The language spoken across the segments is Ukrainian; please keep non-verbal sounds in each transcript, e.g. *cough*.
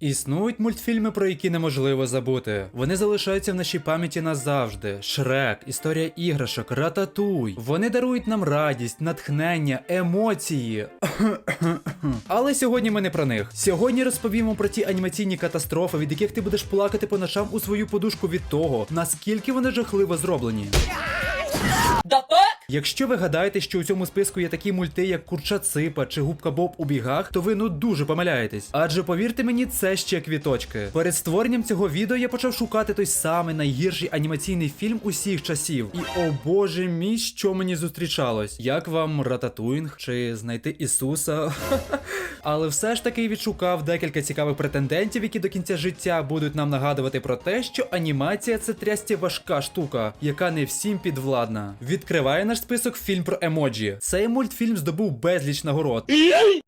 Існують мультфільми, про які неможливо забути. Вони залишаються в нашій пам'яті назавжди. Шрек, історія іграшок, рататуй. Вони дарують нам радість, натхнення, емоції. *coughs* Але сьогодні ми не про них. Сьогодні розповімо про ті анімаційні катастрофи, від яких ти будеш плакати по ночам у свою подушку від того, наскільки вони жахливо зроблені. Якщо ви гадаєте, що у цьому списку є такі мульти, як Курча Ципа чи Губка Боб у бігах, то ви ну дуже помиляєтесь. Адже повірте мені, це ще квіточки. Перед створенням цього відео я почав шукати той самий найгірший анімаційний фільм усіх часів. І о боже мій, що мені зустрічалось. Як вам Рататуїнг чи знайти Ісуса? *laughs* Але все ж таки відшукав декілька цікавих претендентів, які до кінця життя будуть нам нагадувати про те, що анімація це трясті важка штука, яка не всім підвладна. Відкриває наш список фільм про емоджі. Цей мультфільм здобув безліч нагород,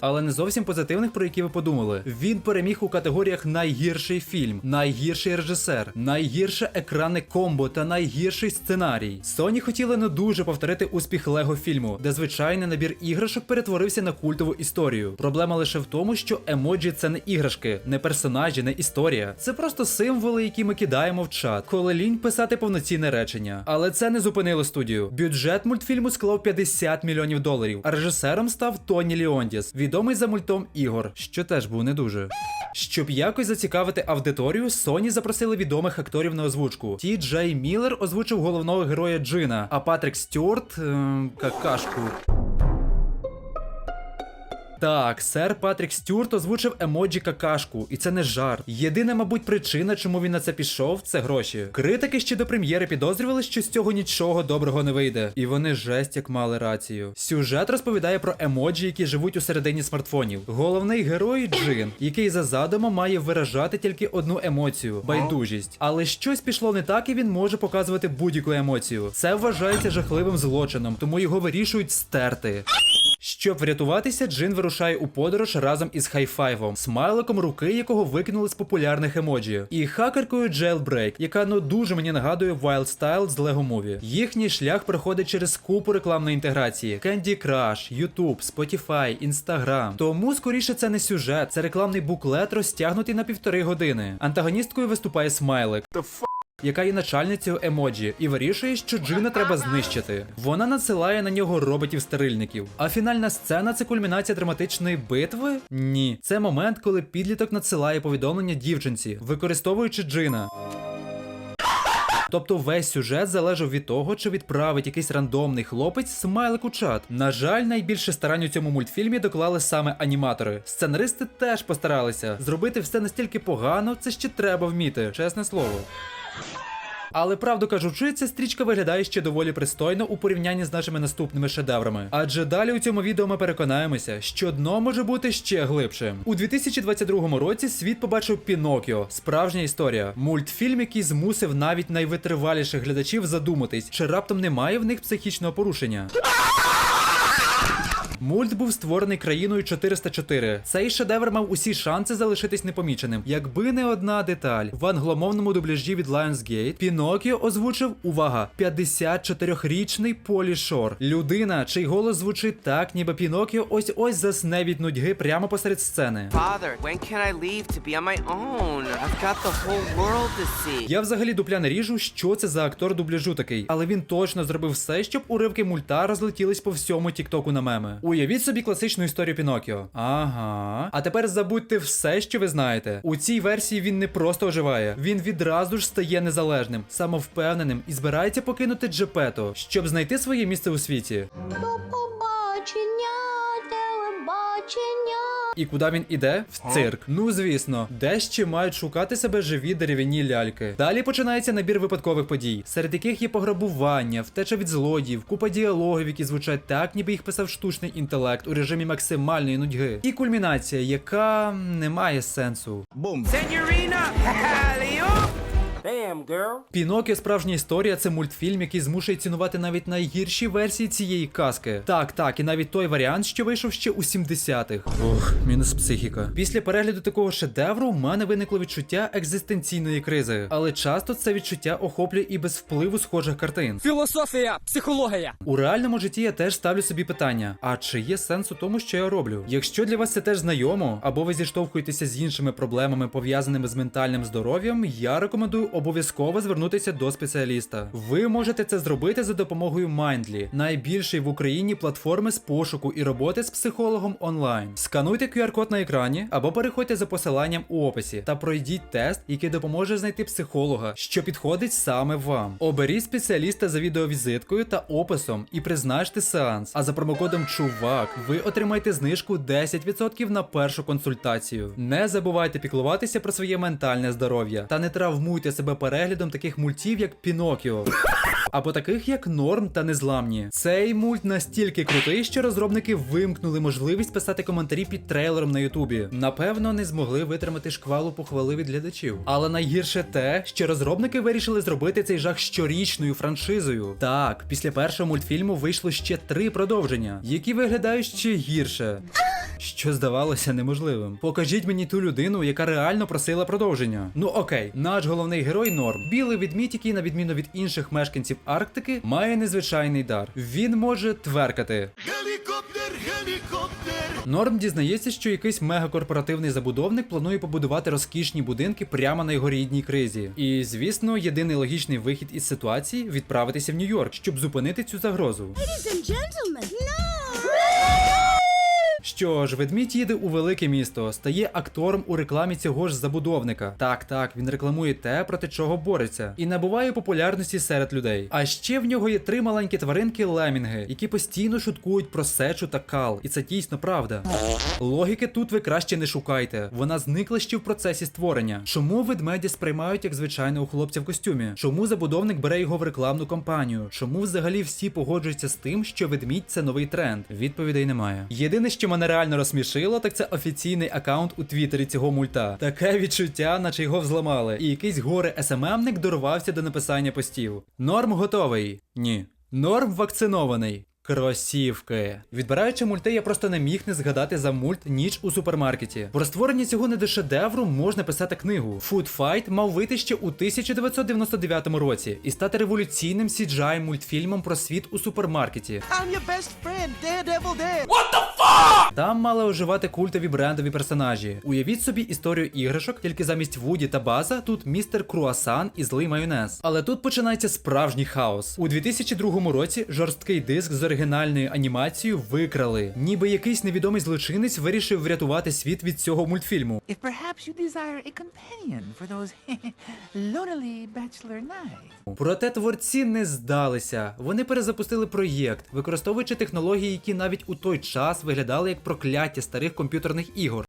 але не зовсім позитивних, про які ви подумали. Він переміг у категоріях найгірший фільм, найгірший режисер, найгірше екранне комбо та найгірший сценарій. Sony хотіли не дуже повторити успіх Лего фільму, де звичайний набір іграшок перетворився на культову історію. Проблема лише в тому, що емоджі це не іграшки, не персонажі, не історія. Це просто символи, які ми кидаємо в чат, коли лінь писати повноцінне речення. Але це не зупинило студію. Бюджет мультфільму склав 50 мільйонів доларів, а режисером став Тоні Ліондіс, відомий за мультом ігор, що теж був не дуже. Щоб якось зацікавити аудиторію, Sony запросили відомих акторів на озвучку. Ті Джей Міллер озвучив головного героя Джина, а Патрік Стюарт ем, какашку. Так, сер Патрік Стюарт озвучив емоджі какашку, і це не жарт. Єдина, мабуть, причина, чому він на це пішов, це гроші. Критики ще до прем'єри підозрювали, що з цього нічого доброго не вийде. І вони жесть як мали рацію. Сюжет розповідає про емоджі, які живуть у середині смартфонів. Головний герой Джин, який за задумом має виражати тільки одну емоцію байдужість. Але щось пішло не так, і він може показувати будь-яку емоцію. Це вважається жахливим злочином, тому його вирішують стерти. Щоб врятуватися, Джин вирушає у подорож разом із хайфайвом, смайликом руки якого викинули з популярних емоджі, і хакеркою Jailbreak, яка ну дуже мені нагадує Wild Style з Lego Movie. Їхній шлях проходить через купу рекламної інтеграції: Candy Crush, YouTube, Spotify, Instagram. Тому скоріше це не сюжет, це рекламний буклет, розтягнутий на півтори години. Антагоністкою виступає смайлик яка є начальницею емоджі, і вирішує, що Джина треба знищити. Вона надсилає на нього роботів-стерильників. А фінальна сцена це кульмінація драматичної битви? Ні. Це момент, коли підліток надсилає повідомлення дівчинці, використовуючи Джина. Тобто весь сюжет залежав від того, чи відправить якийсь рандомний хлопець смайлик у чат. На жаль, найбільше старань у цьому мультфільмі доклали саме аніматори. Сценаристи теж постаралися. Зробити все настільки погано, це ще треба вміти, чесне слово. Але правду кажучи, ця стрічка виглядає ще доволі пристойно у порівнянні з нашими наступними шедеврами. Адже далі у цьому відео ми переконаємося, що дно може бути ще глибшим. У 2022 році світ побачив Пінокіо, справжня історія. Мультфільм, який змусив навіть найвитриваліших глядачів задуматись, чи раптом немає в них психічного порушення. Мульт був створений країною 404. Цей шедевр мав усі шанси залишитись непоміченим, якби не одна деталь. В англомовному дубляжі від Lionsgate Пінокіо озвучив увага 54-річний Полі Шор. Людина, чий голос звучить так, ніби Пінокіо ось ось засне від нудьги прямо посеред сцени. Father, when can I leave to be on my own? I've got the whole world to see. Я взагалі дупля не ріжу, що це за актор дубляжу такий, але він точно зробив все, щоб уривки мульта розлетілись по всьому тіктоку на меми. Уявіть собі класичну історію Пінокіо. Ага. А тепер забудьте все, що ви знаєте. У цій версії він не просто оживає, він відразу ж стає незалежним, самовпевненим і збирається покинути Джепето, щоб знайти своє місце у світі. До побачення, телебачення. І куди він іде? В цирк. Ну звісно, де ще мають шукати себе живі дерев'яні ляльки. Далі починається набір випадкових подій, серед яких є пограбування, втеча від злодіїв, купа діалогів, які звучать так, ніби їх писав штучний інтелект у режимі максимальної нудьги. І кульмінація, яка не має сенсу. Бум! alley-oop! *laughs* Damn, girl. Пінокіо справжня історія це мультфільм, який змушує цінувати навіть найгірші версії цієї казки. Так, так, і навіть той варіант, що вийшов ще у 70-х. Ох, мінус психіка. Після перегляду такого шедевру в мене виникло відчуття екзистенційної кризи, але часто це відчуття охоплює і без впливу схожих картин. Філософія, психологія. У реальному житті я теж ставлю собі питання: а чи є сенс у тому, що я роблю? Якщо для вас це теж знайомо, або ви зіштовхуєтеся з іншими проблемами, пов'язаними з ментальним здоров'ям, я рекомендую обов'язково звернутися до спеціаліста. Ви можете це зробити за допомогою Mindly, найбільшої в Україні платформи з пошуку і роботи з психологом онлайн. Скануйте QR-код на екрані або переходьте за посиланням у описі та пройдіть тест, який допоможе знайти психолога, що підходить саме вам. Оберіть спеціаліста за відеовізиткою та описом і призначте сеанс. А за промокодом ЧУВАК ви отримаєте знижку 10% на першу консультацію. Не забувайте піклуватися про своє ментальне здоров'я та не травмуйте себе переглядом таких мультів, як Пінокіо. Або таких як Норм та Незламні. Цей мульт настільки крутий, що розробники вимкнули можливість писати коментарі під трейлером на Ютубі. Напевно, не змогли витримати шквалу похвали від глядачів. Але найгірше те, що розробники вирішили зробити цей жах щорічною франшизою. Так, після першого мультфільму вийшло ще три продовження, які виглядають ще гірше. Що здавалося неможливим. Покажіть мені ту людину, яка реально просила продовження. Ну окей, наш головний герой Норм. Білий відмідь, який, на відміну від інших мешканців Арктики, має незвичайний дар. Він може тверкати. Гелікоптер, гелікоптер. Норм дізнається, що якийсь мегакорпоративний забудовник планує побудувати розкішні будинки прямо на його рідній кризі. І звісно, єдиний логічний вихід із ситуації відправитися в Нью-Йорк, щоб зупинити цю загрозу. Ladies and gentlemen, no! Що ж, ведмідь їде у велике місто, стає актором у рекламі цього ж забудовника. Так, так, він рекламує те, проти чого бореться, і набуває популярності серед людей. А ще в нього є три маленькі тваринки лемінги, які постійно шуткують про сечу та кал. І це дійсно правда. Логіки тут ви краще не шукайте. Вона зникла ще в процесі створення. Чому ведмедя сприймають як звичайного хлопця в костюмі? Чому забудовник бере його в рекламну кампанію? Чому взагалі всі погоджуються з тим, що ведмідь це новий тренд? Відповідей немає. Єдине, що мене реально розсмішило, так це офіційний аккаунт у Твіттері цього мульта. Таке відчуття, наче його взламали. І якийсь горе СММник дорвався до написання постів. Норм готовий? Ні. Норм вакцинований. Кросівки. Відбираючи мульти, я просто не міг не згадати за мульт Ніч у супермаркеті. Про створення цього недошедевру можна писати книгу. Food Fight мав вийти ще у 1999 році і стати революційним CGI мультфільмом про світ у супермаркеті. I'm your best friend, Daredevil Dan. Там мали оживати культові брендові персонажі. Уявіть собі історію іграшок, тільки замість Вуді та База тут містер Круасан і злий майонез. Але тут починається справжній хаос. У 2002 році жорсткий диск з оригінальною анімацією викрали. Ніби якийсь невідомий злочинець вирішив врятувати світ від цього мультфільму. If perhaps you desire a companion for those *laughs* lonely bachelor nights. Проте творці не здалися. Вони перезапустили проєкт, використовуючи технології, які навіть у той час виглядали як прокляття старих комп'ютерних ігор.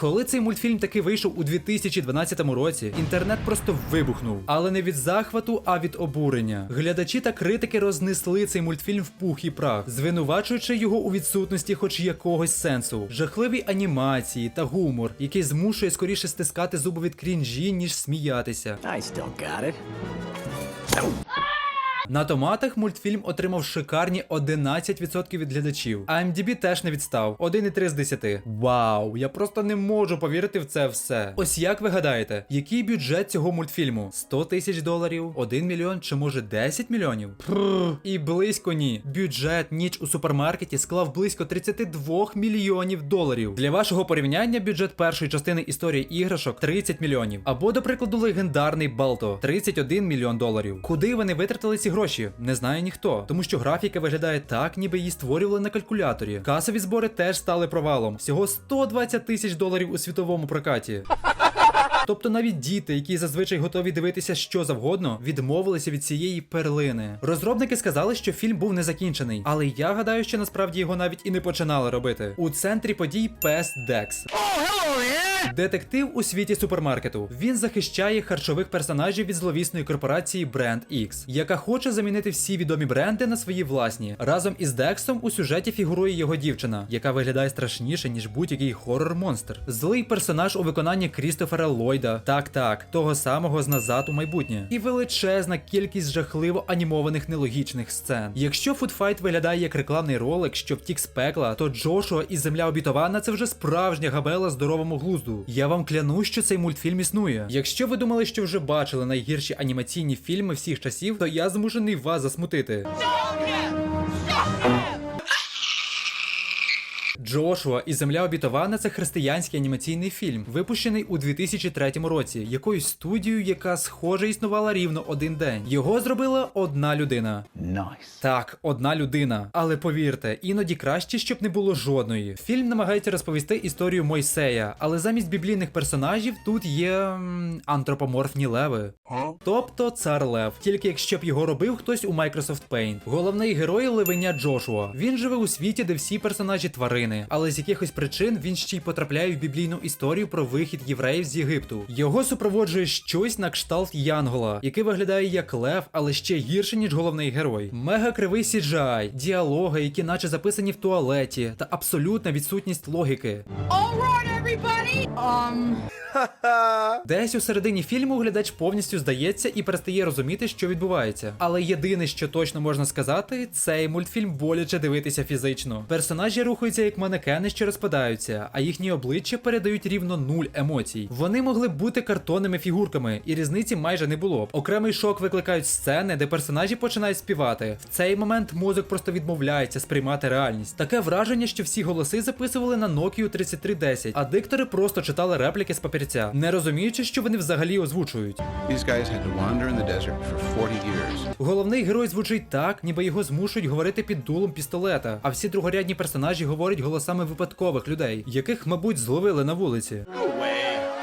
Коли цей мультфільм таки вийшов у 2012 році, інтернет просто вибухнув. Але не від захвату, а від обурення. Глядачі та критики рознесли цей мультфільм в пух і прах, звинувачуючи його у відсутності хоч якогось сенсу. Жахливі анімації та гумор, який змушує скоріше стискати зуби від крінжі, ніж сміятися. I still got it. На томатах мультфільм отримав шикарні 11% від глядачів. А MDB теж не відстав 1,3 з 10. Вау, я просто не можу повірити в це все. Ось як ви гадаєте, який бюджет цього мультфільму? 100 тисяч доларів, 1 мільйон чи може 10 мільйонів? Прррр. І близько ні. Бюджет ніч у супермаркеті склав близько 32 мільйонів доларів. Для вашого порівняння бюджет першої частини історії іграшок 30 мільйонів. Або, до прикладу, легендарний Балто 31 мільйон доларів. Куди вони витратили ці гроші? Не знає ніхто, тому що графіка виглядає так, ніби її створювали на калькуляторі. Касові збори теж стали провалом. Всього 120 тисяч доларів у світовому прокаті. Тобто навіть діти, які зазвичай готові дивитися що завгодно, відмовилися від цієї перлини. Розробники сказали, що фільм був не закінчений, але я гадаю, що насправді його навіть і не починали робити. У центрі подій пес Декс. Oh, hello there. Детектив у світі супермаркету. Він захищає харчових персонажів від зловісної корпорації Brand X, яка хоче замінити всі відомі бренди на свої власні. Разом із Дексом у сюжеті фігурує його дівчина, яка виглядає страшніше, ніж будь-який хоррор-монстр. Злий персонаж у виконанні Крістофера Ллойда. Так, так, того самого з назад у майбутнє. І величезна кількість жахливо анімованих нелогічних сцен. Якщо фудфайт виглядає як рекламний ролик, що втік з пекла, то Джошуа і Земля обітована це вже справжня габела здоровому глузду. Я вам клянусь, що цей мультфільм існує. Якщо ви думали, що вже бачили найгірші анімаційні фільми всіх часів, то я змушений вас засмутити. Джошуа і Земля обітована це християнський анімаційний фільм, випущений у 2003 році, якоюсь студією, яка схоже існувала рівно один день. Його зробила одна людина. Nice. Так, одна людина. Але повірте, іноді краще, щоб не було жодної. Фільм намагається розповісти історію Мойсея, але замість біблійних персонажів тут є м, антропоморфні леви. Тобто цар Лев, тільки якщо б його робив хтось у Microsoft Paint. Головний герой левеня Джошуа. Він живе у світі, де всі персонажі тварини, але з якихось причин він ще й потрапляє в біблійну історію про вихід євреїв з Єгипту. Його супроводжує щось на кшталт Янгола, який виглядає як лев, але ще гірше, ніж головний герой. Мега кривий CGI, діалоги, які наче записані в туалеті, та абсолютна відсутність логіки. Десь у середині фільму глядач повністю здається і перестає розуміти, що відбувається. Але єдине, що точно можна сказати, цей мультфільм боляче дивитися фізично. Персонажі рухаються як манекени, що розпадаються, а їхні обличчя передають рівно нуль емоцій. Вони могли б бути картонними фігурками, і різниці майже не було. Окремий шок викликають сцени, де персонажі починають співати. В цей момент мозок просто відмовляється сприймати реальність. Таке враження, що всі голоси записували на Nokia 3310, а диктори просто читали репліки з папірця, не розуміючи, що вони взагалі озвучують. These guys had to wander in the desert for 40 years. Головний герой звучить так, ніби його змушують говорити під дулом пістолета, а всі другорядні персонажі говорять голосами випадкових людей, яких, мабуть, зловили на вулиці.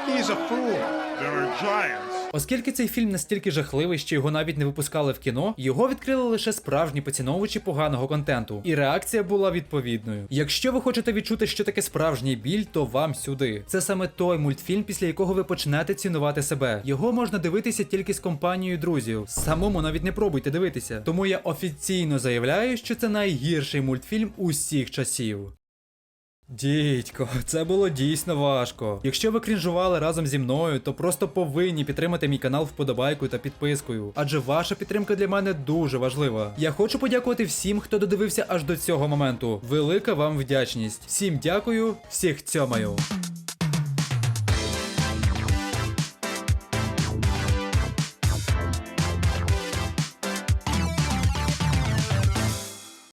He's a fool. There are giants. Оскільки цей фільм настільки жахливий, що його навіть не випускали в кіно, його відкрили лише справжні поціновувачі поганого контенту, і реакція була відповідною. Якщо ви хочете відчути, що таке справжній біль, то вам сюди. Це саме той мультфільм, після якого ви почнете цінувати себе. Його можна дивитися тільки з компанією друзів. Самому навіть не пробуйте дивитися. Тому я офіційно заявляю, що це найгірший мультфільм усіх часів. Дідько, це було дійсно важко. Якщо ви крінжували разом зі мною, то просто повинні підтримати мій канал вподобайкою та підпискою, адже ваша підтримка для мене дуже важлива. Я хочу подякувати всім, хто додивився аж до цього моменту. Велика вам вдячність. Всім дякую, всіх цьомаю.